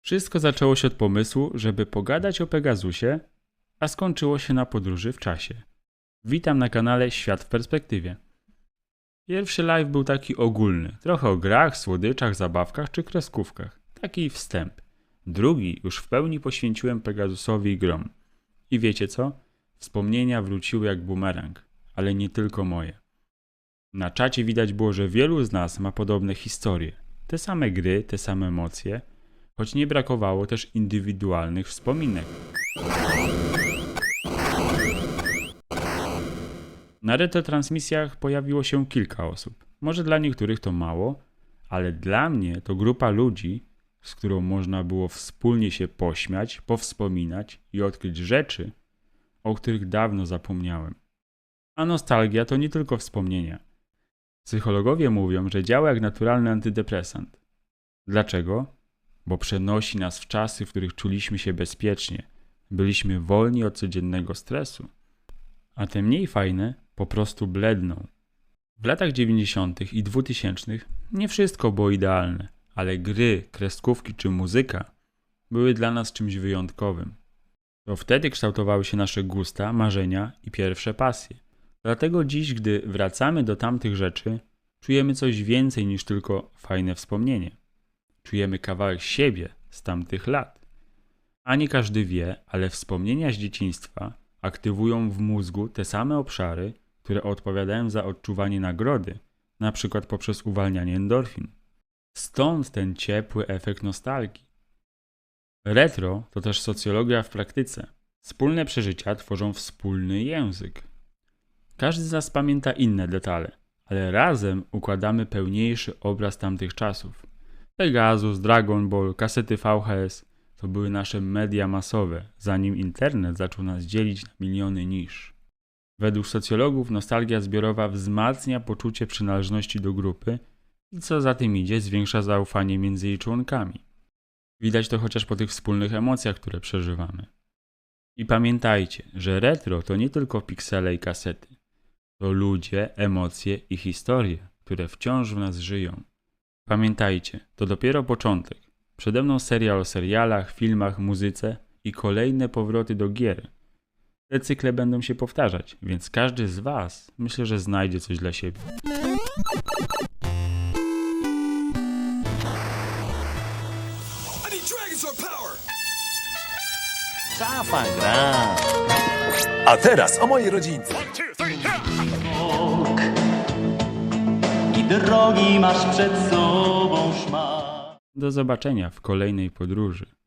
Wszystko zaczęło się od pomysłu, żeby pogadać o Pegasusie, a skończyło się na podróży w czasie. Witam na kanale Świat w Perspektywie. Pierwszy live był taki ogólny, trochę o grach, słodyczach, zabawkach czy kreskówkach. Taki wstęp. Drugi już w pełni poświęciłem Pegasusowi i grom. I wiecie co? Wspomnienia wróciły jak bumerang, ale nie tylko moje. Na czacie widać było, że wielu z nas ma podobne historie. Te same gry, te same emocje, choć nie brakowało też indywidualnych wspominek. Na retrotransmisjach pojawiło się kilka osób. Może dla niektórych to mało, ale dla mnie to grupa ludzi, z którą można było wspólnie się pośmiać, powspominać i odkryć rzeczy, o których dawno zapomniałem. A nostalgia to nie tylko wspomnienia. Psychologowie mówią, że działa jak naturalny antydepresant. Dlaczego? Bo przenosi nas w czasy, w których czuliśmy się bezpiecznie, byliśmy wolni od codziennego stresu. A te mniej fajne po prostu bledną. W latach 90. i 2000 nie wszystko było idealne, ale gry, kreskówki czy muzyka były dla nas czymś wyjątkowym. To wtedy kształtowały się nasze gusta, marzenia i pierwsze pasje. Dlatego dziś, gdy wracamy do tamtych rzeczy, czujemy coś więcej niż tylko fajne wspomnienie. Czujemy kawałek siebie z tamtych lat. A nie każdy wie, ale wspomnienia z dzieciństwa aktywują w mózgu te same obszary, które odpowiadają za odczuwanie nagrody, na przykład poprzez uwalnianie endorfin. Stąd ten ciepły efekt nostalgii. Retro to też socjologia w praktyce. Wspólne przeżycia tworzą wspólny język. Każdy z nas pamięta inne detale, ale razem układamy pełniejszy obraz tamtych czasów. Pegasus, Dragon Ball, kasety VHS to były nasze media masowe, zanim internet zaczął nas dzielić na miliony nisz. Według socjologów nostalgia zbiorowa wzmacnia poczucie przynależności do grupy i co za tym idzie, zwiększa zaufanie między jej członkami. Widać to chociaż po tych wspólnych emocjach, które przeżywamy. I pamiętajcie, że retro to nie tylko piksele i kasety. To ludzie, emocje i historie, które wciąż w nas żyją. Pamiętajcie, to dopiero początek. Przede mną serial o serialach, filmach, muzyce i kolejne powroty do gier. Te cykle będą się powtarzać, więc każdy z Was myślę, że znajdzie coś dla siebie. A teraz o mojej rodzince. bok drogi masz przed sobą szmat. Do zobaczenia w kolejnej podróży.